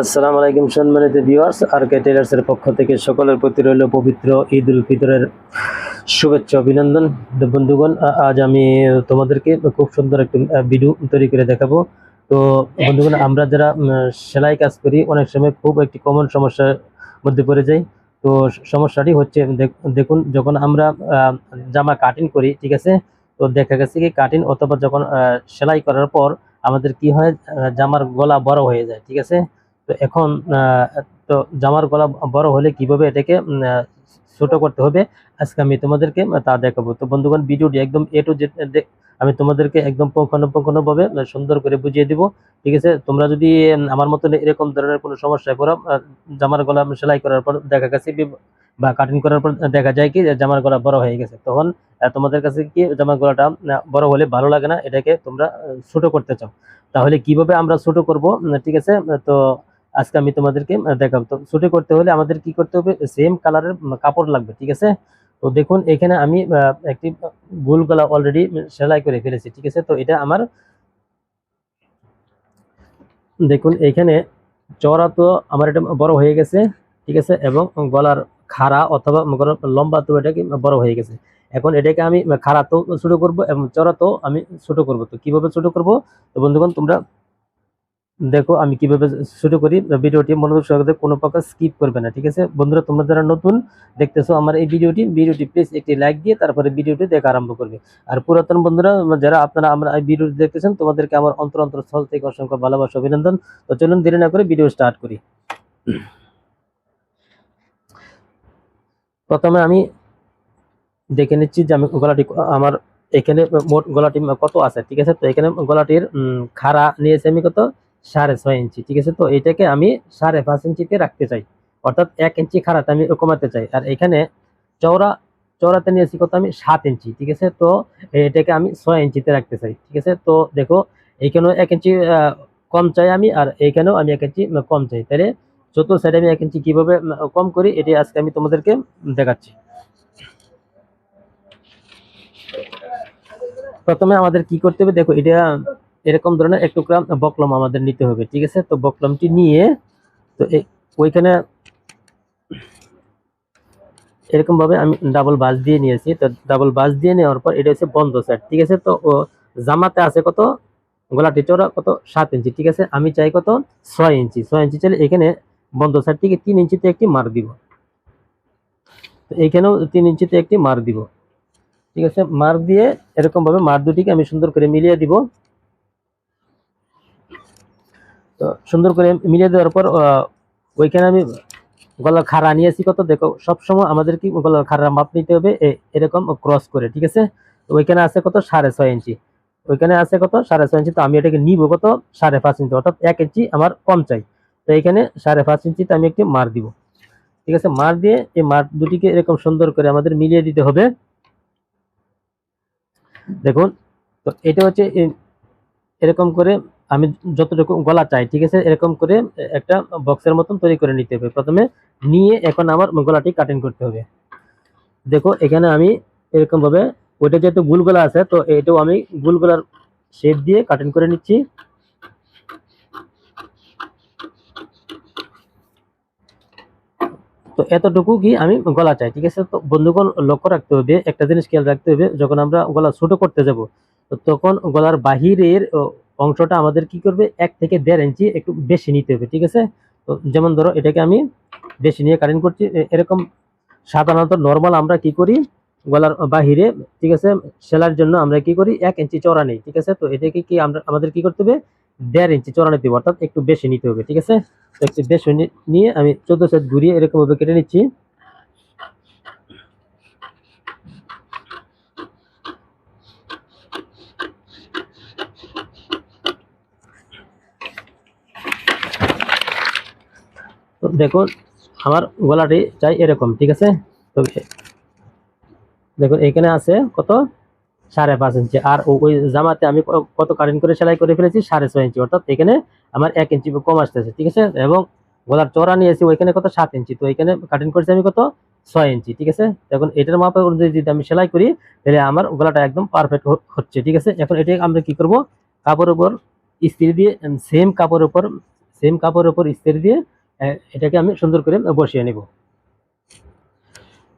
আসসালামু আলাইকুম সম্মানিত ভিউয়ার্স, আর কে টেলার্সের পক্ষ থেকে সকলের প্রতি রইল পবিত্র ঈদ উল ফিতরের শুভেচ্ছা, অভিনন্দন। বন্ধুগণ আজ আমি তোমাদেরকে খুব সুন্দর একটি ভিডিও তৈরি করে দেখাবো। তো বন্ধুগণ, আমরা যারা সেলাই কাজ করি, অনেক সময় খুব একটি কমন সমস্যার মধ্যে পড়ে যাই। তো সমস্যাটি হচ্ছে, দেখ- দেখুন, যখন আমরা জামা কাটিং করি, ঠিক আছে? তো দেখা গেছে কি কাটিং অথবা যখন সেলাই করার পর আমাদের কি হয় জামার গলা বড় হয়ে যায়, ঠিক আছে? তো এখন তো জামার গলা বড় হলে কীভাবে এটাকে ছোট করতে হবে, আজকে আমি তোমাদেরকে তা দেখাবো। তো বন্ধুগণ, ভিডিওটি একদম এ টু জেড আমি তোমাদেরকে একদম পুঙ্খানুপুঙ্খানুভাবে সুন্দর করে বুঝিয়ে দিব। ঠিক আছে? তোমরা যদি আমার মতন এরকম ধরনের কোনো সমস্যায় পড়ো জামার গলা সেলাই করার পর দেখা গেছে বি- কাটিং করার পর দেখা যায় কি জামার গলা বড় হয়ে গেছে। তখন তোমাদের কাছে কি, জামার গলাটা বড় হলে ভালো লাগে না? এটাকে তোমরা ছোট করতে চাও। তাহলে কীভাবে আমরা ছোট করব? ঠিক আছে? তো আজকে আমি তোমাদেরকে দেখাবো। তো ছুটি করতে হলে আমাদের কি করতে হবে? সেম কালারের কাপড় লাগবে, ঠিক আছে? তো দেখুন, এখানে আমি একটি গোল গলা অলরেডি সেলাই করে ফেলেছি, ঠিক আছে? তো এটা আমার, দেখুন, এখানে চওড়া তো আমার এটা বড় হয়ে গেছে, ঠিক আছে? এবং গলার খাড়া অথবা লম্বা তো এটাকে বড় হয়ে গেছে। এখন এটাকে আমি খাড়া তো ছোট করব এবং চড়া তো আমি ছোট করব। তো কীভাবে ছোট করব? তো বন্ধুগণ, তোমরা দেখো, আমি কীভাবে শুরু করি? ভিডিওটি মনোযোগ সহকারে কোনো প্রকার স্কিপ করবে না, ঠিক আছে? বন্ধুরা, তোমরা যারা নতুন, দেখতেছো আমার এই ভিডিওটি ভিডিওটি প্লিজ একটি লাইক দিয়ে তারপরে ভিডিওটি দেখা আরম্ভ করবে। আর পুরাতন বন্ধুরা, যারা আপনারা আমরা এই ভিডিওটি দেখতেছেন, তোমাদেরকে আমার অন্তর অন্তর স্থল থেকে অসংখ্য ভালোবাসা, অভিনন্দন। তো চলুন, দেরি না করে ভিডিও স্টার্ট করি। প্রথমে আমি দেখে নিচ্ছি যে আমি গলাটি, আমার এখানে মোট গলাটি কত আছে, ঠিক আছে? তো এখানে গলাটির খাড়া নিয়েছে আমি কত? সাড়ে ছয় ইঞ্চি, ঠিক আছে? তো এটাকে আমি সাড়ে পাঁচ ইঞ্চিতে রাখতে চাই। অর্থাৎ এক ইঞ্চি খাড়াতে আমি কমাতে চাই। আর এখানে চওড়া, চওড়াতে নিয়েছি কত আমি? সাত ইঞ্চি, ঠিক আছে? তো এটাকে আমি ছয় ইঞ্চিতে রাখতে চাই, ঠিক আছে? তো দেখো, এইখানেও এক ইঞ্চি কম চাই আমি, আর এইখানেও আমি এক ইঞ্চি কম চাই। তাহলে চতুর্থ সাইডে আমি এক ইঞ্চি কীভাবে কম করি, এটি আজকে আমি তোমাদেরকে দেখাচ্ছি। প্রথমে আমাদের কি করতে হবে? দেখো, এটা এরকম ধরনের এক টুকরা বকলম আমাদের নিতে হবে, ঠিক আছে? তো বকলমটি নিয়ে, তো ওইখানে এরকম ভাবে আমি ডাবল বাস দিয়ে নিয়েছি। তো ডাবল বাস দিয়ে নেওয়ার পর এটা হচ্ছে বন্ধ সেট ঠিক আছে? তো জামাতে আছে কত? গলাটি চওড়া কত? সাত ইঞ্চি, ঠিক আছে? আমি চাই কত? ছয় ইঞ্চি। ছয় ইঞ্চি চাইলে এখানে বন্ধ থেকে তিন ইঞ্চিতে একটি মার দিব। তো এইখানেও তিন ইঞ্চিতে একটি মার দিব। ঠিক আছে? মার দিয়ে এরকম ভাবে মার দুটিকে আমি সুন্দর করে মিলিয়ে দিব। তো সুন্দর করে মিলিয়ে দেওয়ার পর ওইখানে আমি গলার খাড়া নিয়েছি কত, দেখো, সবসময় আমাদের কি গলার খাড়া মাপ নিতে হবে এরকম ক্রস করে, ঠিক আছে? ওইখানে আছে কত, সাড়ে ছয় ইঞ্চি ওইখানে আছে কত, সাড়ে ছয় ইঞ্চি তো আমি এটাকে নিব কত, সাড়ে পাঁচ ইঞ্চি অর্থাৎ এক ইঞ্চি আমার কম চাই। তো এখানে সাড়ে পাঁচ ইঞ্চিতে আমি একটি মার দিব। ঠিক আছে? মার দিয়ে এই মার দুটিকে এরকম সুন্দর করে আমাদের মিলিয়ে দিতে হবে। দেখুন, তো এটা হচ্ছে এরকম করে আমি যতটুকু গলা চাই, ঠিক আছে? এরকম করে একটা বক্সের মতন তৈরি করে নিতে হবে। প্রথমে নিয়ে এখন আমার গলাটি কাটিং করতে হবে। দেখো, এখানে আমি এরকম ভাবে ওইটা যেহেতু গুল গলা আছে, তো এটাও আমি গুল গলার শেপ দিয়ে কাটিং করে নিচ্ছি। তো এতটুকু কি আমি গলা চাই, ঠিক আছে? তো বন্ধুগণ, লক্ষ্য রাখতে হবে, একটা জিনিস খেয়াল রাখতে হবে, যখন আমরা গলা ছোট করতে যাব তখন গলার বাহিরের অংশটা আমাদের কি করবে? এক থেকে দেড় ইঞ্চি একটু বেশি নিতে হবে, ঠিক আছে? তো যেমন ধরো এটাকে আমি বেশি নিয়ে কারেন্ট করছি এরকম সাধারণত নর্মাল আমরা কি করি? গলার বাহিরে, ঠিক আছে? সেলার জন্য আমরা কি করি? এক ইঞ্চি চড়া নেই, ঠিক আছে? তো এটাকে কি আমরা, আমাদের কি করতে হবে? দেড় ইঞ্চি চড়া নিতে হবে, অর্থাৎ একটু বেশি নিতে হবে, ঠিক আছে? তো একটু বেশি নিয়ে আমি চোদ্দ সাইজ ঘুরিয়ে এরকমভাবে কেটে নিচ্ছি। দেখুন আমার গলাটি চাই এরকম, ঠিক আছে? দেখুন এখানে আছে কত? সাড়ে পাঁচ ইঞ্চি। আর ওই জামাতে আমি কত কাটিং করে সেলাই করে ফেলেছি? সাড়ে ছয় ইঞ্চি। অর্থাৎ এখানে আমার এক ইঞ্চি কম আসতেছে, ঠিক আছে? এবং গলার চড়া নিয়েছি, ওইখানে কত? সাত ইঞ্চি। তো এখানে কাটিং করেছি আমি কত? ছয় ইঞ্চি, ঠিক আছে? এখন এটার মাপ অনুযায়ী যদি আমি সেলাই করি, তাহলে আমার গলাটা একদম পারফেক্ট হচ্ছে, ঠিক আছে? এখন এটা আমরা কি করব? কাপড়ের উপর ইস্ত্রি দিয়ে সেম কাপড়ের উপর সেম কাপড়ের উপর ইস্ত্রি দিয়ে এটাকে আমি সুন্দর করে বসিয়ে নিব।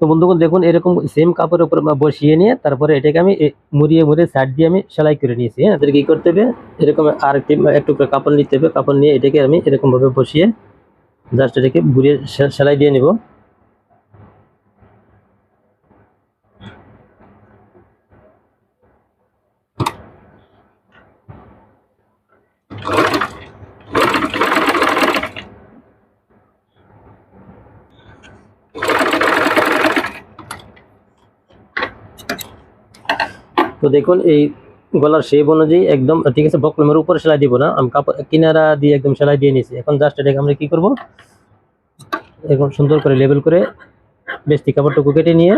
তো বন্ধুগণ দেখুন, এরকম সেম কাপড়ের উপর বসিয়ে নিয়ে তারপরে এটাকে আমি মুড়িয়ে মুড়িয়ে সাইড দিয়ে আমি সেলাই করে নিয়েছি। হ্যাঁ তাদের কী করতে হবে? এরকম আর একটি একটু কাপড় নিতে হবে। কাপড় নিয়ে এটাকে আমি এরকমভাবে বসিয়ে জাস্ট এটাকে সে- সেলাই দিয়ে নিব। তো দেখুন, এই গলার শেপ অনুযায়ী একদম, ঠিক আছে বকলমের উপরে সেলাই দিব না। আমি কাপড় কিনারা দিয়ে একদম সেলাই দিয়ে নিয়েছি এখন জাস্ট এটাকে আমরা কি করব? এখন সুন্দর করে লেবেল করে বেশি কাপড়টুকু কেটে নিয়ে,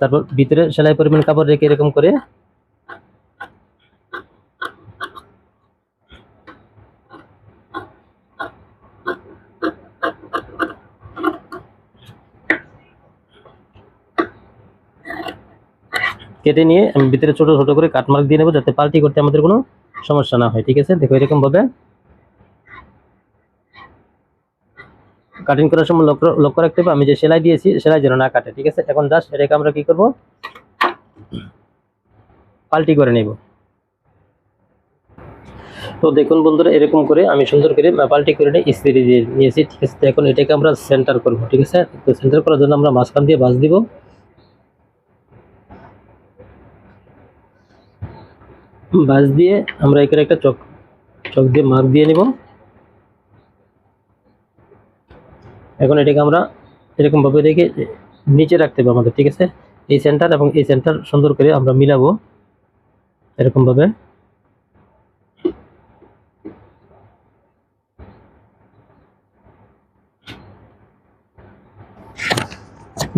তারপর ভিতরে সেলাই পরিমাণ কাপড় রেখে এরকম করে কেটে নিয়ে আমি ভিতরে ছোট ছোট করে কাট মার্ক দিয়ে নেব যাতে পাল্টি করতে আমাদের কোনো সমস্যা না হয়, ঠিক আছে? দেখো এরকম ভাবে কাটিং করার সময় লক্ষ্য লক্ষ্য রাখতে হবে। আমি যে সেলাই দিয়েছি, সেলাই যেন না কাটে, ঠিক আছে? এখন জাস্ট এটাকে আমরা কি করব? পাল্টি করে নেব। তো দেখুন বন্ধুরা, এরকম করে আমি সুন্দর করে পাল্টি করে নিয়ে ইস্ত্রি দিয়ে নিয়েছি, ঠিক আছে? এখন এটাকে আমরা সেন্টার করব, ঠিক আছে? তো সেন্টার করার জন্য আমরা মাঝখান দিয়ে বাস দিব। বাস দিয়ে আমরা এখানে একটা চক চক দিয়ে মার্ক দিয়ে নিব। এখন এটাকে আমরা এরকমভাবে রেখে নিচে রাখতে হবে আমাদের, ঠিক আছে? এই সেন্টার এবং এই সেন্টার সুন্দর করে আমরা মিলাবো এরকমভাবে।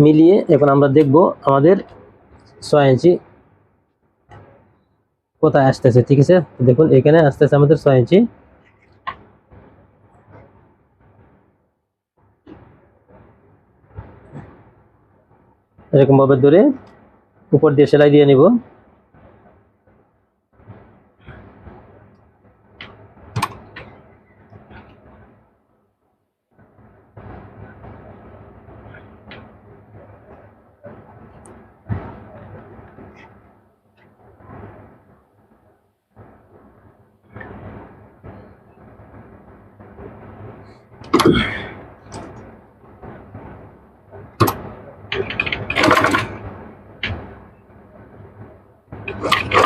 মিলিয়ে এখন আমরা দেখব আমাদের ছয় ইঞ্চি কোথায় আসতেছে? ঠিক আছে? দেখুন, এখানে আসতেছে আমাদের ছয় ইঞ্চি। এরকম ভাবে ধরে উপর দিয়ে সেলাই দিয়ে নিব। Thank you.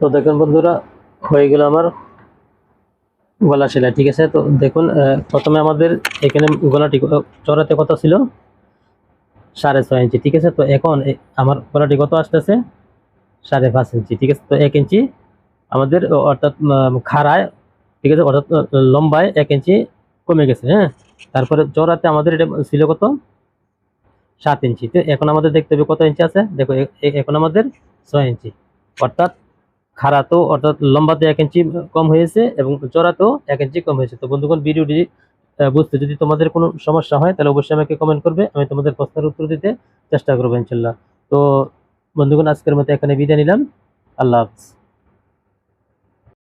তো দেখুন বন্ধুরা, হয়ে গেল আমার গলা সেলাই, ঠিক আছে? তো দেখুন প্রথমে আমাদের এখানে গলাটি চড়াতে কত ছিল? সাড়ে ছয় ইঞ্চি, ঠিক আছে? তো এখন আমার গলাটি কত আসতেছে? সাড়ে পাঁচ ইঞ্চি, ঠিক আছে? তো এক ইঞ্চি আমাদের অর্থাৎ খাড়ায়, ঠিক আছে? অর্থাৎ লম্বায় এক ইঞ্চি কমে গেছে হ্যাঁ? তারপরে চড়াতে আমাদের এটা ছিল কত? সাত ইঞ্চি। তো এখন আমাদের দেখতে হবে কত ইঞ্চি আছে? দেখো এখন আমাদের ছয় ইঞ্চি। অর্থাৎ খাড়াতেও অর্থাৎ লম্বাতে এক ইঞ্চি কম হয়েছে এবং চড়াতেও এক ইঞ্চি কম হয়েছে। তো বন্ধুগণ, ভিডিওটি বুঝতে যদি তোমাদের কোনো সমস্যা হয়, তাহলে অবশ্যই আমাকে কমেন্ট করবে, আমি তোমাদের প্রশ্নের উত্তর দিতে চেষ্টা করব ইনশাল্লাহ। তো বন্ধুগণ, আজকের মতো এখানে বিদায় নিলাম। আল্লাহ হাফিজ।